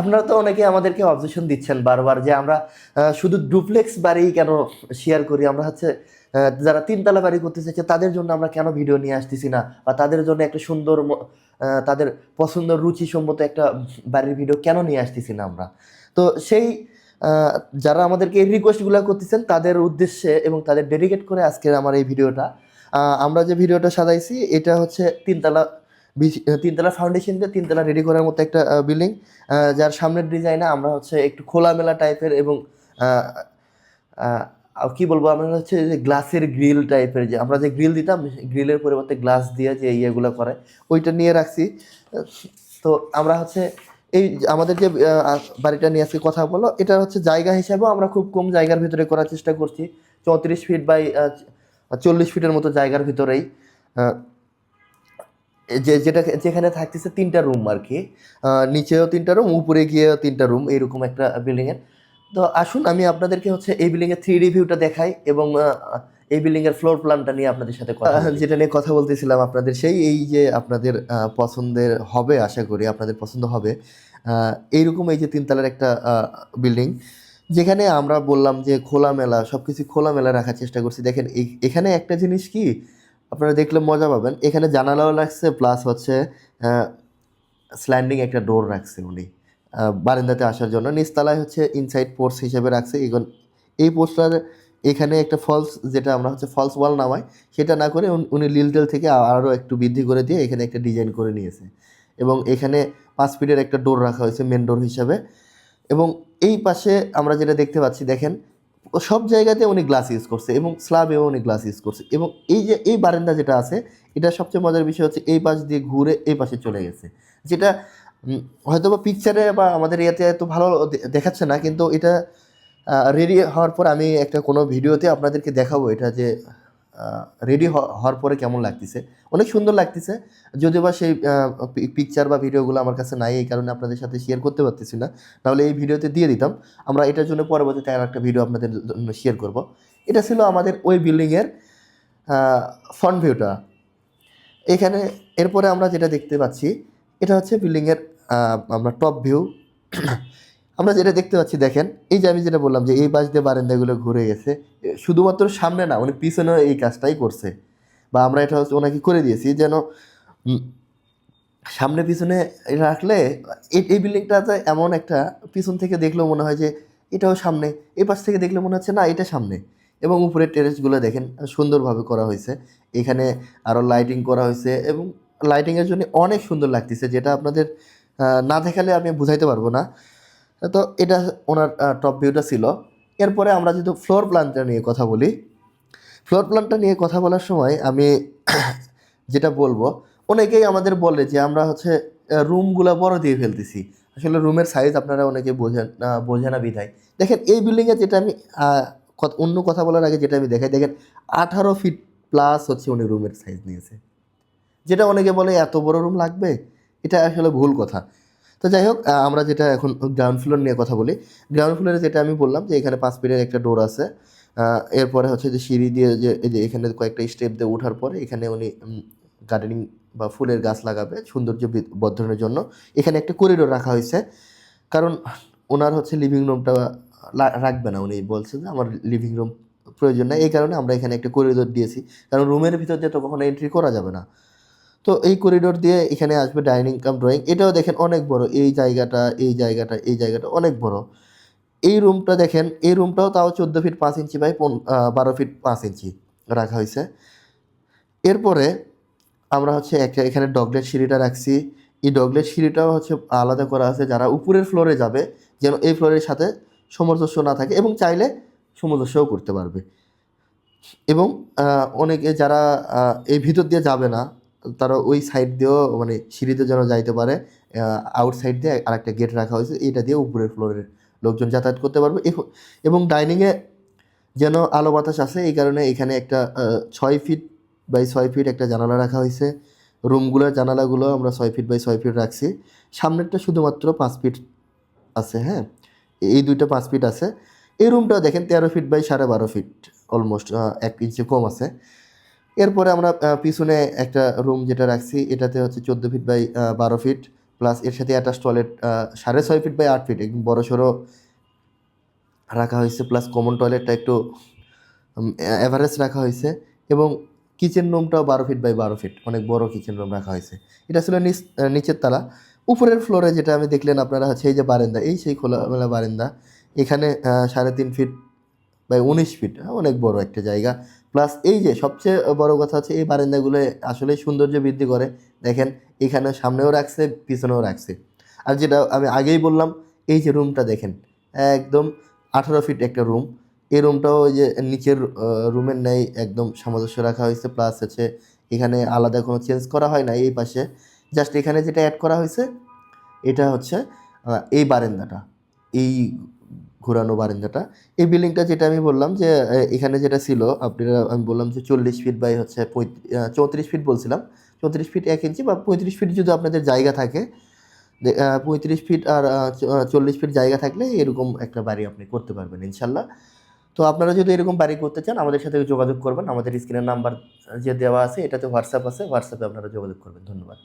আপনারা তো অনেকে আমাদেরকে অবজেকশন দিচ্ছেন বারবার যে আমরা শুধু ডুপ্লেক্স বাড়ি কেন শেয়ার করি? আমরা হচ্ছে যারা তিনতলা বাড়ি করতে চাইছে, তাদের জন্য আমরা কেন ভিডিও নিয়ে আসতেছি না? বা তাদের জন্য একটা সুন্দর তাদের পছন্দ রুচিসম্মত একটা বাড়ির ভিডিও কেন নিয়ে আসতেছি না আমরা? তো সেই যারা আমাদেরকে এই রিকোয়েস্টগুলো করতেছেন, তাদের উদ্দেশ্যে এবং তাদের ডেডিকেট করে আজকের আমার এই ভিডিওটা আমরা যে ভিডিওটা সাজাইছি, এটা হচ্ছে তিনতলা তিনতলা ফাউন্ডেশন দিয়ে তিনতলা রেডি করার মতো একটা বিল্ডিং যার সামনের ডিজাইনে আমরা হচ্ছে একটু খোলামেলা টাইপের এবং কি বলব আমরা হচ্ছে যে গ্লাসের গ্রিল টাইপের যে আমরা যে গ্রিল দিতাম গ্রিলের পরিবর্তে গ্লাস দিয়ে যে ইয়েগুলো করে, ওইটা নিয়ে রাখছি। তো আমরা হচ্ছে এই আমাদের যে বাড়িটা নিয়ে আজকে কথা বলো এটা হচ্ছে জায়গা হিসাবেও আমরা খুব কম জায়গার ভিতরে করার চেষ্টা করছি। চৌত্রিশ ফিট বাই চল্লিশ ফিটের মতো জায়গার ভিতরেই। যে যেটা যেখানে থাকতেছে তিনটা রুম আর কি। নিচেও তিনটা রুম উপরে গিয়েও তিনটা রুম এরকম একটা বিল্ডিংয়ের তো আসুন আমি আপনাদেরকে হচ্ছে এই বিল্ডিংয়ের থ্রি ডি ভিউটা দেখাই এবং এই বিল্ডিংয়ের ফ্লোর প্ল্যানটা নিয়ে আপনাদের সাথে কথা যেটা নিয়ে কথা বলতেছিলাম আপনাদের সেই এই যে আপনাদের পছন্দের হবে আশা করি আপনাদের পছন্দ হবে এইরকম এই যে তিনতলার একটা বিল্ডিং যেখানে আমরা বললাম যে খোলামেলা সব কিছু খোলামেলা রাখার চেষ্টা করছি। দেখেন এই- এখানে একটা জিনিস কি আপনারা দেখলে মজা পাবেন। এখানে জানালাও লাগছে প্লাস হচ্ছে স্ল্যান্ডিং একটা ডোর রাখছে উনি। বারান্দাতে আসার জন্য। নিচতলায় হচ্ছে ইনসাইড পোর্টস হিসেবে রাখছে। এখন এই পোস্টটার এখানে একটা ফলস যেটা আমরা হচ্ছে ফলস ওয়াল নামাই, সেটা না করে উনি- লিলটেল থেকে আরও একটু বৃদ্ধি করে দিয়ে এখানে একটা ডিজাইন করে নিয়েছে। এবং এখানে পাঁচ ফিটের একটা ডোর রাখা হয়েছে মেন ডোর হিসাবে। এবং এই পাশে আমরা যেটা দেখতে পাচ্ছি, দেখেন সব জায়গাতে উনি গ্লাস ইউজ করছে এবং স্লাবেও উনি গ্লাস ইউজ করছে এবং এই যে, এই বারেন্দা যেটা আছে, এটা সবচেয়ে মজার বিষয় হচ্ছে এই পাশ দিয়ে ঘুরে এই পাশে চলে গেছে। যেটা হয়তো বা পিকচারে বা আমাদের ইয়াতে এত ভালো দেখাচ্ছে না, কিন্তু এটা রেডি হওয়ার পর আমি একটা কোনো ভিডিওতে আপনাদেরকে দেখাবো এটা যে রেডি হওয়ার পরে কেমন লাগতেছে? অনেক সুন্দর লাগতেছে। যদিও বা সেই পিকচার বা ভিডিওগুলো আমার কাছে নাই, এই কারণে আপনাদের সাথে শেয়ার করতে পারতেছি না। তাহলে এই ভিডিওতে দিয়ে দিতাম। আমরা এটার জন্য পরবর্তীতে আর একটা ভিডিও আপনাদের জন্য শেয়ার করব। এটা ছিল আমাদের ওই বিল্ডিংয়ের ফ্রন্ট ভিউটা এখানে, এরপরে আমরা যেটা দেখতে পাচ্ছি, এটা হচ্ছে বিল্ডিংয়ের আমরা টপ ভিউ আমরা যেটা দেখতে পাচ্ছি, দেখেন, এই যে আমি যেটা বললাম যে এই পাশ দিয়ে বারান্দাগুলো ঘুরে গেছে শুধুমাত্র সামনে না, উনি পিছনেও এই কাজটাই করছে। বা আমরা এটা হচ্ছে ওনাকে করে দিয়েছি যেন সামনে পিছনে রাখলে এই- বিল্ডিংটাতে এমন একটা পিছন থেকে দেখলেও মনে হয় যে এটাও সামনে, এই পাশ থেকে দেখলে মনে হচ্ছে না, এটা সামনে। এবং উপরের টেরেসগুলো দেখেন, সুন্দরভাবে করা হয়েছে। এখানে আরও লাইটিং করা হয়েছে এবং লাইটিংয়ের জন্য অনেক সুন্দর লাগতেছে, যেটা আপনাদের না দেখালে আমি বুঝাইতে পারব না। তো এটা ওনার টপ ভিউটা ছিল। এরপরে আমরা যদি ফ্লোর প্ল্যানটা নিয়ে কথা বলি ফ্লোর প্ল্যানটা নিয়ে কথা বলার সময় আমি যেটা বলব, অনেকেই আমাদের বলে যে আমরা হচ্ছে রুমগুলো বড় দিয়ে ফেলতেছি। আসলে রুমের সাইজ আপনারা অনেকে বোঝেন বোঝে না বিধায়। দেখেন এই বিল্ডিংয়ে যেটা আমি অন্য কথা বলার আগে যেটা আমি দেখাই, দেখেন আঠারো ফিট প্লাস হচ্ছে উনি রুমের সাইজ নিয়েছে। যেটা অনেকে বলে এত বড় রুম লাগবে? এটা আসলে ভুল কথা। তো যাই হোক আমরা যেটা এখন গ্রাউন্ড ফ্লোর নিয়ে কথা বলি। গ্রাউন্ড ফ্লোরে যেটা আমি বললাম যে এখানে পাঁচ ফিটের একটা ডোর আছে। এরপরে হচ্ছে যে সিঁড়ি দিয়ে যে, এই যে এখানে কয়েকটা স্টেপ দিয়ে ওঠার পরে এখানে উনি গার্ডেনিং বা ফুলের গাছ লাগাবে সৌন্দর্য বর্ধনের জন্য। এখানে একটা করিডোর রাখা হয়েছে। কারণ ওনার হচ্ছে লিভিং রুমটা রাখবে না। উনি বলছে যে আমার লিভিং রুম প্রয়োজন নাই। এই কারণে আমরা এখানে একটা করিডোর দিয়েছি। কারণ রুমের ভিতর দিয়ে তো কখনো এন্ট্রি করা যাবে না। তো এই করিডোর দিয়ে এখানে আসবে ডাইনিং কাম ড্রয়িং এটাও দেখেন অনেক বড়। এই জায়গাটা এই জায়গাটা এই জায়গাটা অনেক বড়। এই রুমটা দেখেন, এই রুমটাও তাও চোদ্দ ফিট পাঁচ ইঞ্চি বাই বারো ফিট পাঁচ ইঞ্চি রাখা হয়েছে। এরপরে আমরা হচ্ছে একটা এখানে ডগলেট সিঁড়িটা রাখছি। এই ডগলেট সিঁড়িটাও হচ্ছে আলাদা করা আছে। যারা উপরের ফ্লোরে যাবে, যেন এই ফ্লোরের সাথে সামঞ্জস্য না থাকে এবং চাইলে সামঞ্জস্যও করতে পারবে। এবং অনেকে যারা এই ভিতর দিয়ে যাবে না তারা ওই সাইড দিয়েও মানে সিঁড়িতে যেন যাইতে পারে আউট সাইড দিয়ে আরেকটা গেট রাখা হয়েছে এটা দিয়ে উপরের ফ্লোরের লোকজন যাতায়াত করতে পারবে। এবং ডাইনিংয়ে যেন আলো বাতাস আসে, এই কারণে এখানে একটা ছয় ফিট বাই ছয় ফিট একটা জানালা রাখা হয়েছে। রুমগুলোর জানালাগুলো আমরা ছয় ফিট বাই ছয় ফিট রাখছি। সামনেরটা শুধুমাত্র পাঁচ ফিট আছে হ্যাঁ? এই দুইটা পাঁচ ফিট আছে। এই রুমটাও দেখেন তেরো ফিট বাই সাড়ে বারো ফিট অলমোস্ট এক ইঞ্চি কম আছে। এরপরে আমরা পিছনে একটা রুম যেটা রাখছি, এটাতে হচ্ছে চোদ্দ ফিট বাই বারো ফিট প্লাস এর সাথে অ্যাটাচ টয়লেট সাড়ে ছয় ফিট বাই আট ফিট একদম বড় সড়ো রাখা হয়েছে প্লাস কমন টয়লেটটা একটু অ্যাভারেজ রাখা হয়েছে, এবং কিচেন রুমটাও বারো ফিট বাই বারো ফিট অনেক বড় কিচেন রুম রাখা হয়েছে। এটা ছিল নিচ নিচের তালা। উপরের ফ্লোরে যেটা আমি দেখলেন, আপনারা হচ্ছে এই যে বারান্দা, এই সেই খোলামেলা বারান্দা। এখানে সাড়ে তিন ফিট বাই উনিশ ফিট অনেক বড় একটা জায়গা। প্লাস এই যে সবচেয়ে বড় কথা হচ্ছে এই বারান্দাগুলো আসলে সৌন্দর্য বৃদ্ধি করে। দেখেন এখানে সামনেও রাখছে, পিছনেও রাখছে। আর যেটা আমি আগেই বললাম, এই যে রুমটা দেখেন, একদম আঠারো ফিট একটা রুম এই রুমটাও ওই যে নিচের রুমের ন্যায় একদম সামঞ্জস্য রাখা হয়েছে। প্লাস হচ্ছে এখানে আলাদা কোনো চেঞ্জ করা হয় না এই পাশে। জাস্ট এখানে যেটা অ্যাড করা হয়েছে, এটা হচ্ছে এই বারান্দাটা। এই ঘোরানো বারান্দাটা। এই বিল্ডিংটা যেটা আমি বললাম যে এখানে যেটা ছিল, আপনারা, আমি বললাম যে চল্লিশ ফিট বাই হচ্ছে চৌত্রিশ ফিট বলছিলাম। চৌত্রিশ ফিট এক ইঞ্চি বা পঁয়ত্রিশ ফিট যদি আপনাদের জায়গা থাকে পঁয়ত্রিশ ফিট আর চল্লিশ ফিট জায়গা থাকলে এরকম একটা বাড়ি আপনি করতে পারবেন, ইনশাল্লাহ। তো আপনারা যদি এরকম বাড়ি করতে চান, আমাদের সাথে যোগাযোগ করবেন। আমাদের স্ক্রিনের নাম্বার যে দেওয়া আছে, এটাতে হোয়াটসঅ্যাপ আছে হোয়াটসঅ্যাপে আপনারা যোগাযোগ করবেন। ধন্যবাদ।